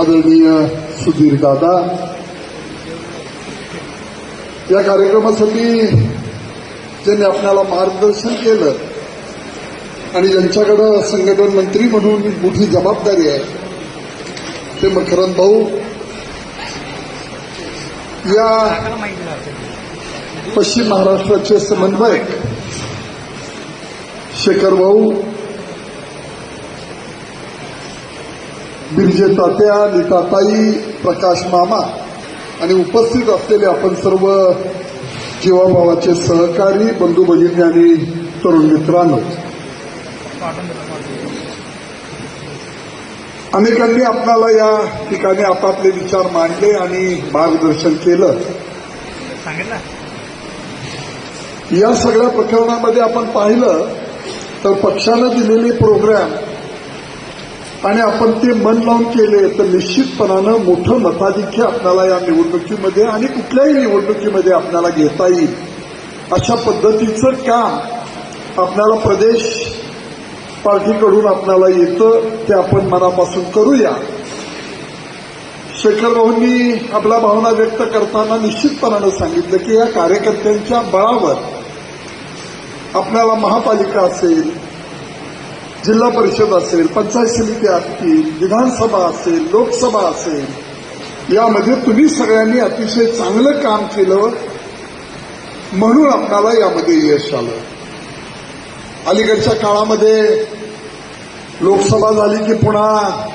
आदरणीय सुधीर दादा. या कार्यक्रमासाठी ज्यांनी आपल्याला मार्गदर्शन केलं आणि ज्यांच्याकडं संघटन मंत्री म्हणून मोठी जबाबदारी आहे ते मकरंद भाऊ. या पश्चिम महाराष्ट्राचे समन्वयक शेखर भाऊ बिरजे तात्या नीताताई प्रकाश मामा आणि उपस्थित असलेले आपण सर्व जीवाभावाचे सहकारी बंधू भगिनी आणि तरुण मित्रांनो. अनेकांनी आपणाला या ठिकाणी आपापले विचार मांडले आणि मार्गदर्शन केलं. या सगळ्या प्रकरणामध्ये आपण पाहिलं तर पक्षानं दिलेले प्रोग्राम आणि आपण ते मन लावून केले तर निश्चितपणानं मोठं मताधिक्य आपल्याला या निवडणुकीमध्ये आणि कुठल्याही निवडणुकीमध्ये आपल्याला घेता येईल. अशा पद्धतीचं काम आपल्याला प्रदेश पार्टीकडून आपल्याला येतं ते आपण मनापासून करूया. शेखर भाऊंनी आपल्या भावना व्यक्त करताना निश्चितपणानं सांगितलं की या कार्यकर्त्यांच्या बळावर आपल्याला महापालिका असेल जिल्हा परिषद असेल पंचायत समिती असतील विधानसभा असेल लोकसभा असेल यामध्ये तुम्ही सगळ्यांनी अतिशय चांगलं काम केलं म्हणून आपल्याला यामध्ये यश आलं. अलीकडच्या काळामध्ये लोकसभा झाली की पुन्हा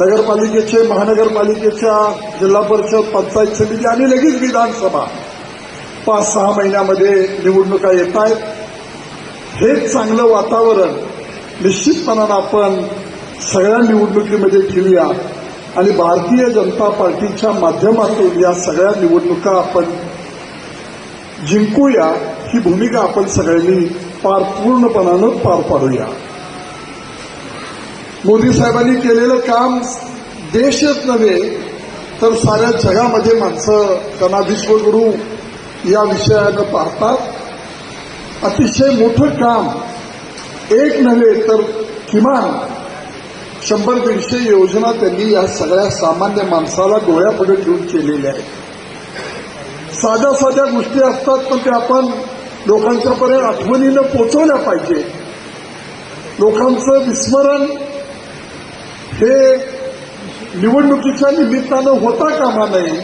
नगरपालिकेचे महानगरपालिकेच्या जिल्हा परिषद पंचायत समिती आणि लगेच विधानसभा पाच सहा महिन्यामध्ये निवडणुका येत आहेत. हेच चांगलं वातावरण निश्चितपणानं आपण सगळ्या निवडणुकीमध्ये ठेवूया. आणि भारतीय जनता पार्टीच्या माध्यमातून या सगळ्या निवडणुका आपण जिंकूया ही भूमिका आपण सगळ्यांनी पार पूर्णपणानं पार पाडूया. मोदी साहेबांनी केलेलं काम देशच नव्हे तर साऱ्या जगामध्ये माणसं त्यांना विश्वगुरु या विषयानं पाहतात. अतिशय मोठं काम एक नव्हे तर किमान शंभर दीडशे योजना त्यांनी या सगळ्या सामान्य माणसाला डोळ्यापुढे ठेवून केलेल्या आहेत. साध्या साध्या गोष्टी असतात पण त्या आपण लोकांच्यापर्यंत आठवणीनं पोचवल्या पाहिजे लोकांचं विस्मरण हे निवडणुकीच्या निमित्तानं होता कामा नये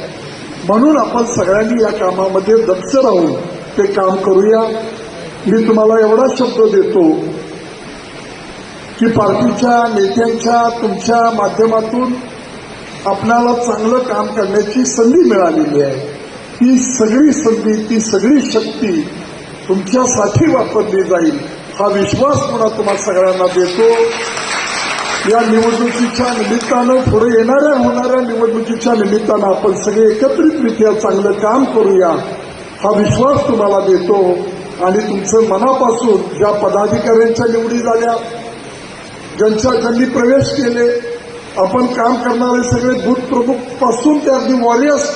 म्हणून आपण सगळ्यांनी या कामामध्ये दक्ष राहून ते काम करूया. मी तुम्हाला एवढा शब्द देतो की पार्टीच्या नेत्यांच्या तुमच्या माध्यमातून आपल्याला चांगलं काम करण्याची संधी मिळालेली आहे. ती सगळी संधी ती सगळी शक्ती तुमच्यासाठी वापरली जाईल हा विश्वास पुन्हा तुम्हाला सगळ्यांना देतो. या निवडणुकीच्या निमित्तानं पुढे येणाऱ्या होणाऱ्या निवडणुकीच्या निमित्तानं आपण सगळे एकत्रितरित्या चांगलं काम करूया हा विश्वास तुम्हाला देतो. आणि तुमचं मनापासून ज्या पदाधिकाऱ्यांच्या निवडी झाल्या ज्यांच्या ज्यांनी प्रवेश केले आपण काम करणारे सगळे बूथ प्रमुखपासून ते अगदी वॉरियर्स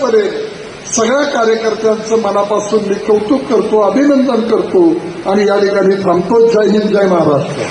सगळ्या कार्यकर्त्यांचं मनापासून मी कौतुक करतो अभिनंदन करतो आणि या ठिकाणी थांबतो. जय हिंद जय महाराष्ट्र.